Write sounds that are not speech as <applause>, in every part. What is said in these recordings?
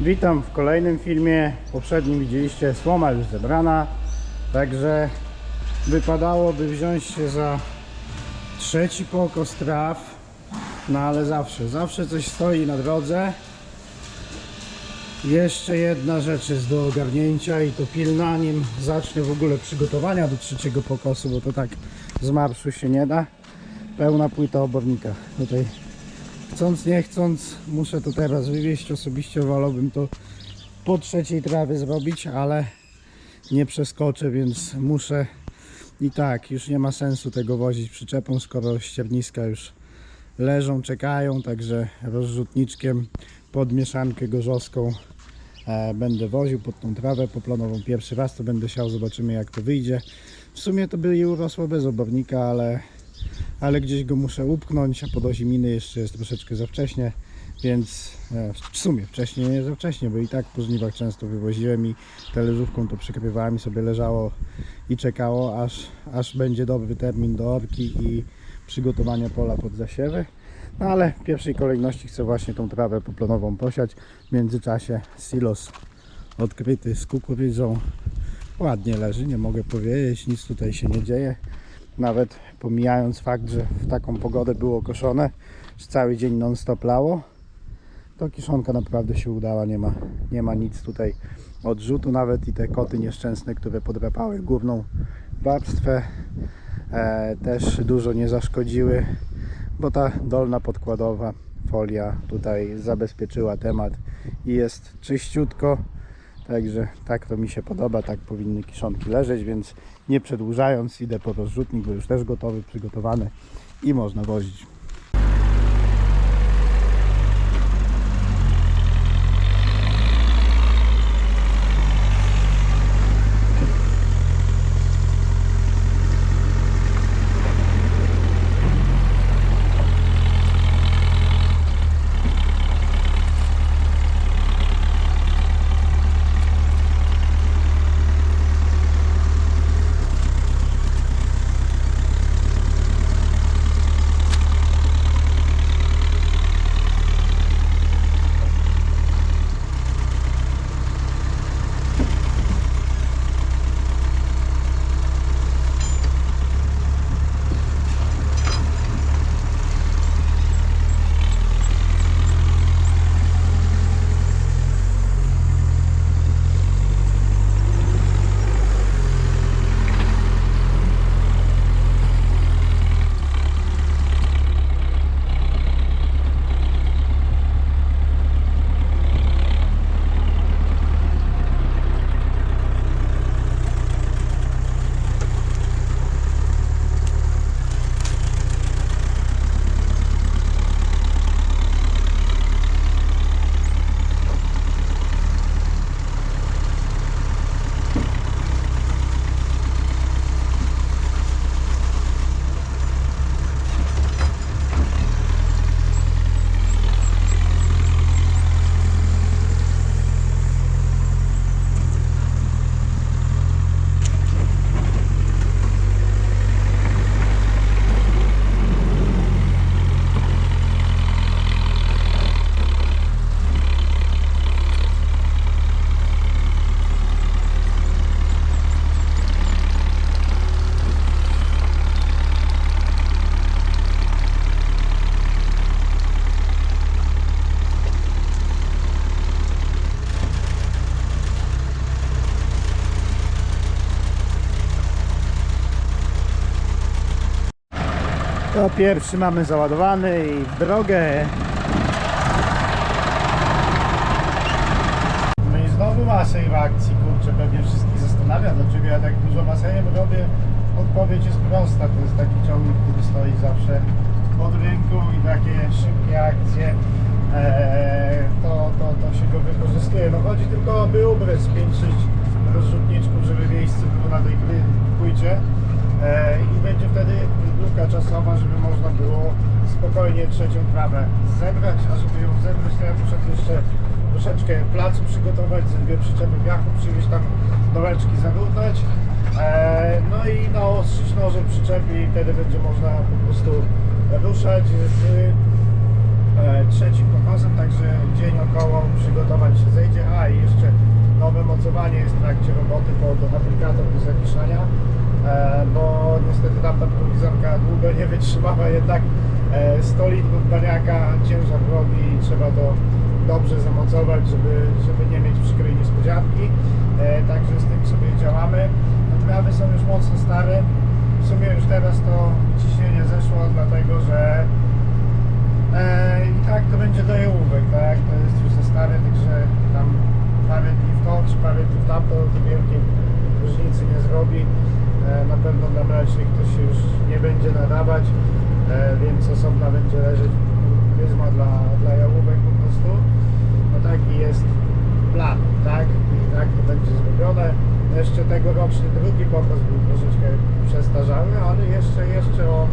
Witam w kolejnym filmie. W poprzednim widzieliście słoma już zebrana. Także wypadałoby wziąć się za trzeci pokos traw. No ale zawsze, zawsze coś stoi na drodze. Jeszcze jedna rzecz jest do ogarnięcia i to pilna, nim zacznę w ogóle przygotowania do trzeciego pokosu, bo to tak z marszu się nie da. Pełna płyta obornika. Tutaj chcąc nie chcąc muszę to teraz wywieźć. Osobiście wolałbym to po trzeciej trawie zrobić, ale nie przeskoczę, więc muszę i tak już nie ma sensu tego wozić przyczepą, skoro ścierniska już leżą, czekają, także rozrzutniczkiem pod mieszankę gorzowską e, będę woził pod tą trawę poplonową pierwszy raz, to będę siał, zobaczymy jak to wyjdzie. W sumie to by i urosło bez obornika, ale, ale gdzieś go muszę upchnąć, a pod oziminy jeszcze jest troszeczkę za wcześnie, więc e, w sumie wcześniej nie za wcześnie, bo i tak po żniwach często wywoziłem i talerzówką to przykrywałem i sobie leżało i czekało, aż, aż będzie dobry termin do orki i przygotowania pola pod zasiewy. No ale w pierwszej kolejności chcę właśnie tą trawę poplonową posiać. W międzyczasie silos odkryty z kukurydzą. Ładnie leży, nie mogę powiedzieć, nic tutaj się nie dzieje. Nawet pomijając fakt, że w taką pogodę było koszone, że cały dzień non stop lało, to kiszonka naprawdę się udała, nie ma, nie ma nic tutaj odrzutu, nawet i te koty nieszczęsne, które podrapały górną warstwę, e, też dużo nie zaszkodziły, bo ta dolna podkładowa folia tutaj zabezpieczyła temat i jest czyściutko. Także tak to mi się podoba, tak powinny kiszonki leżeć, więc nie przedłużając idę po rozrzutnik, bo już też gotowy, przygotowany i można wozić. To pierwszy mamy załadowany i w drogę. No i znowu masę w akcji, kurczę, pewnie wszystkich zastanawia, dlaczego ja tak dużo masejem robię. Odpowiedź jest prosta, to jest taki ciągnik, który stoi zawsze pod rynku i takie szybkie akcje, eee, to, to, to się go wykorzystuje. No chodzi tylko, aby ubrać 5-6 rozrzutniczków, żeby miejsce było na tej pły- płycie. E, i będzie wtedy luka czasowa, żeby można było spokojnie trzecią trawę zebrać, a żeby ją zebrać, to ja muszę jeszcze troszeczkę placu przygotować, ze dwie przyczepy piachu przywieźć tam dołeczki zarównać, e, no i naostrzyć noże przyczepy i wtedy będzie można po prostu ruszać z e, trzecim pokosem, także dzień około przygotować się zejdzie. A i jeszcze nowe mocowanie jest w trakcie roboty pod aplikator do zawieszania, bo niestety tamta prowizorka długo nie wytrzymała, jednak e, 100 litrów baniaka ciężar robi i trzeba to dobrze zamocować, żeby, żeby nie mieć przykrej niespodzianki. E, także z tym sobie działamy. Trawy są już mocno stare. W sumie już teraz to ciśnienie zeszło, dlatego że e, i tak to będzie do jałówek, tak? To jest już za stare, także tam parę w to, czy parę w tamto, to wielkiej różnicy nie zrobi. E, na pewno mlecznych to się już nie będzie nadawać, e, więc osobna będzie leżeć pryzma dla, dla jałówek po prostu. No taki jest plan, tak? I tak to będzie zrobione. Jeszcze tegoroczny drugi pokos był troszeczkę przestarzały, ale jeszcze, jeszcze on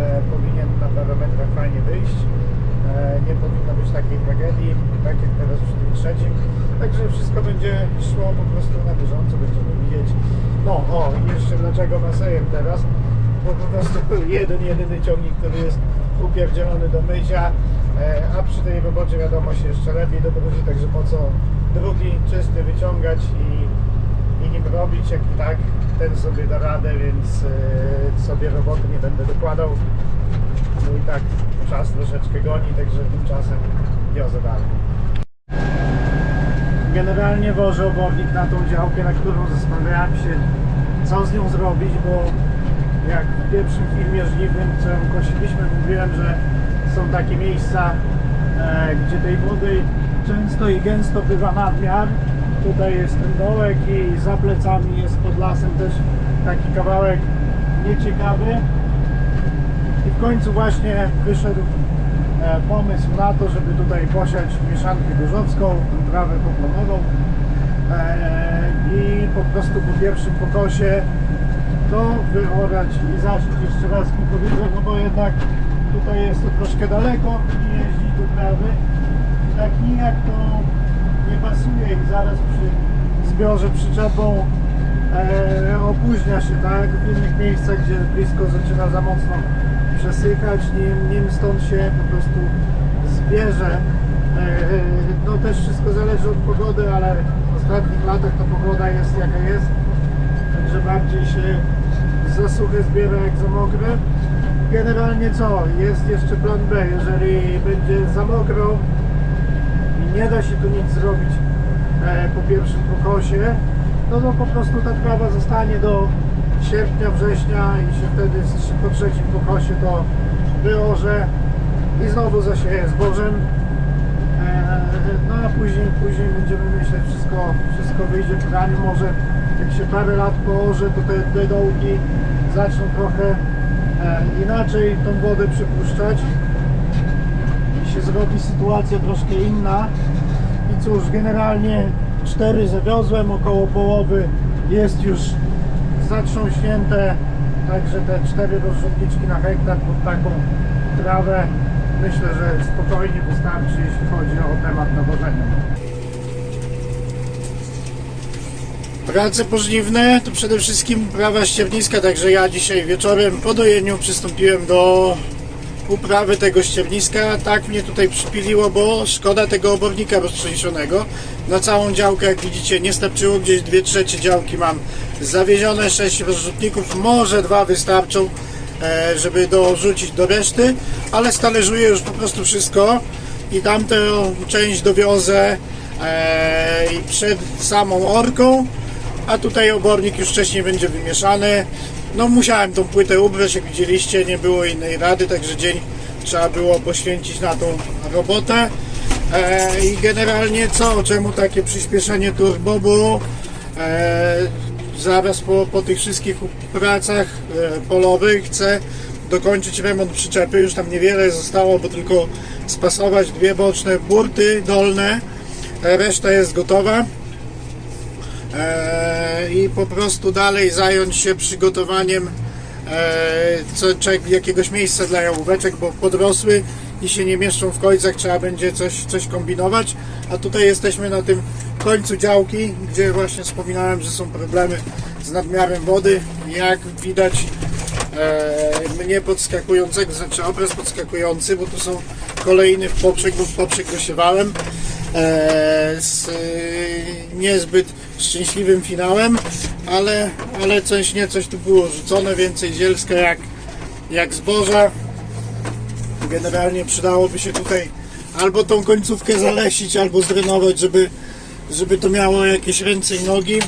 e, powinien na parametrach fajnie wyjść. Powinno być takiej tragedii, tak jak teraz przy tym trzecim. Także wszystko będzie szło po prostu na bieżąco, będziemy widzieć. No, o, i jeszcze dlaczego masejem teraz? Bo po prostu <laughs> jeden, jedyny ciągnik, który jest upierdzielony do mycia, e, a przy tej robocie wiadomo się jeszcze lepiej dobrudzi, także po co drugi czysty wyciągać i nim robić, jak i tak ten sobie da radę, więc e, sobie roboty nie będę dokładał. No i tak czas troszeczkę goni, także tymczasem wiozę dalej. Generalnie wożę obornik na tą działkę, na którą zastanawiałem się, co z nią zrobić, bo jak w pierwszym filmie żniwnym, co ją kosiliśmy, mówiłem, że są takie miejsca, e, gdzie tej wody często i gęsto bywa nadmiar. Tutaj jest ten dołek i za plecami jest pod lasem też taki kawałek nieciekawy. I w końcu właśnie wyszedł e, pomysł na to, żeby tutaj posiać mieszankę gorzowską, trawę poplonową e, i po prostu po pierwszym pokosie to wyorać i zacząć jeszcze raz kukurydzę, no bo jednak tutaj jest to troszkę daleko i jeździć do trawy tak nijak to nie pasuje i zaraz przy zbiorze przyczepą e, opóźnia się, tak? W innych miejscach, gdzie blisko zaczyna za mocno przesychać, nim, nim stąd się po prostu zbierze. E, no też wszystko zależy od pogody, ale w ostatnich latach ta pogoda jest jaka jest. Także bardziej się za suche zbiera jak za mokre. Generalnie co? Jest jeszcze plan B, jeżeli będzie za mokro nie da się tu nic zrobić e, po pierwszym pokosie, no to po prostu ta trawa zostanie do sierpnia, września i się wtedy po trzecim pokosie to wyorze i znowu zasieje zbożem. E, No a później, później będziemy myśleć, wszystko, wszystko wyjdzie w praniu. Może jak się parę lat położy, to te, te dołki zaczną trochę e, inaczej tą wodę przypuszczać się zrobi sytuacja troszkę inna. I cóż, generalnie cztery zawiozłem, około połowy jest już zatrząśnięte, także te cztery rozrzutniczki na hektar pod taką trawę myślę, że spokojnie wystarczy, jeśli chodzi o temat nawożenia. Prace pożniwne to przede wszystkim uprawa ścierniska, także ja dzisiaj wieczorem po dojeniu przystąpiłem do uprawy tego ścierniska. Tak mnie tutaj przypiliło, bo szkoda tego obornika roztrzęsionego. Na całą działkę, jak widzicie, nie starczyło, gdzieś dwie trzecie działki mam zawiezione, sześć rozrzutników, może dwa wystarczą, e, żeby dorzucić do reszty, ale stalerzuję już po prostu wszystko i tamtą część dowiozę e, przed samą orką a tutaj obornik już wcześniej będzie wymieszany. No musiałem tą płytę ubrać, jak widzieliście, nie było innej rady, także dzień trzeba było poświęcić na tą robotę. E, I generalnie co, czemu takie przyspieszenie turbo, bo e, zaraz po, po tych wszystkich pracach e, polowych chcę dokończyć remont przyczepy, już tam niewiele zostało, bo tylko spasować dwie boczne burty dolne, e, reszta jest gotowa. E, i po prostu dalej zająć się przygotowaniem e, co, jakiegoś miejsca dla jałóweczek, bo podrosły i się nie mieszczą w końcach, trzeba będzie coś, coś kombinować. A tutaj jesteśmy na tym końcu działki, gdzie właśnie wspominałem, że są problemy z nadmiarem wody. Jak widać, e, mnie podskakującego, znaczy obraz podskakujący, bo tu są kolejny w poprzek, bo w poprzek dosiewałem. E, z e, niezbyt szczęśliwym finałem, ale, ale coś nie coś tu było rzucone, więcej zielska jak, jak zboża. Generalnie przydałoby się tutaj albo tą końcówkę zalesić, albo zdrenować, żeby, żeby to miało jakieś ręce i nogi.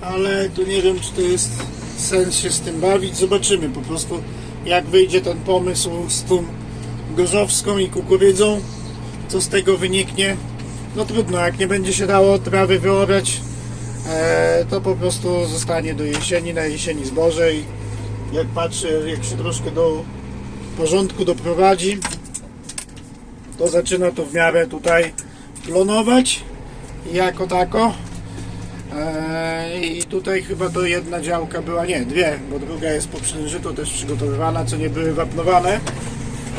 Ale tu nie wiem, czy to jest sens się z tym bawić. Zobaczymy po prostu, jak wyjdzie ten pomysł z tą gorzowską i kukurydzą. Co z tego wyniknie? No trudno, jak nie będzie się dało trawy wyobrać, e, to po prostu zostanie do jesieni, na jesieni zboże i jak patrzę, jak się troszkę do porządku doprowadzi, to zaczyna to w miarę tutaj klonować jako tako. Eee, I tutaj chyba to jedna działka była, nie, dwie, bo druga jest po przynżyto też przygotowywana, co nie były wapnowane,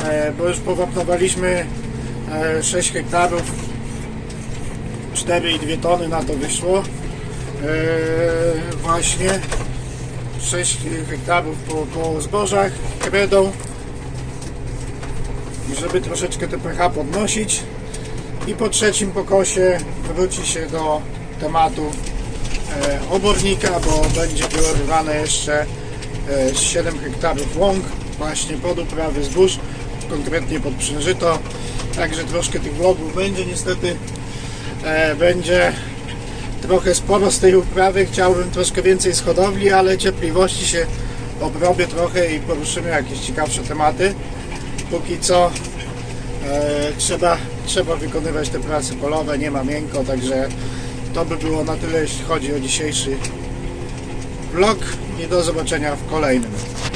Eee, bo już powapnowaliśmy e, 6 hektarów, 4,2 tony na to wyszło. Eee, właśnie 6 hektarów po, po zbożach, kredą, żeby troszeczkę te pH podnosić i po trzecim pokosie wróci się do tematu e, obornika, bo będzie wyładowane jeszcze e, 7 hektarów łąk właśnie pod uprawy zbóż, konkretnie pod. Także troszkę tych vlogów będzie niestety e, będzie trochę sporo z tej uprawy. Chciałbym troszkę więcej z hodowli, ale cierpliwości się obrobię trochę i poruszymy jakieś ciekawsze tematy. Póki co e, trzeba, trzeba wykonywać te prace polowe, nie ma miękko, także to by było na tyle, jeśli chodzi o dzisiejszy vlog i do zobaczenia w kolejnym.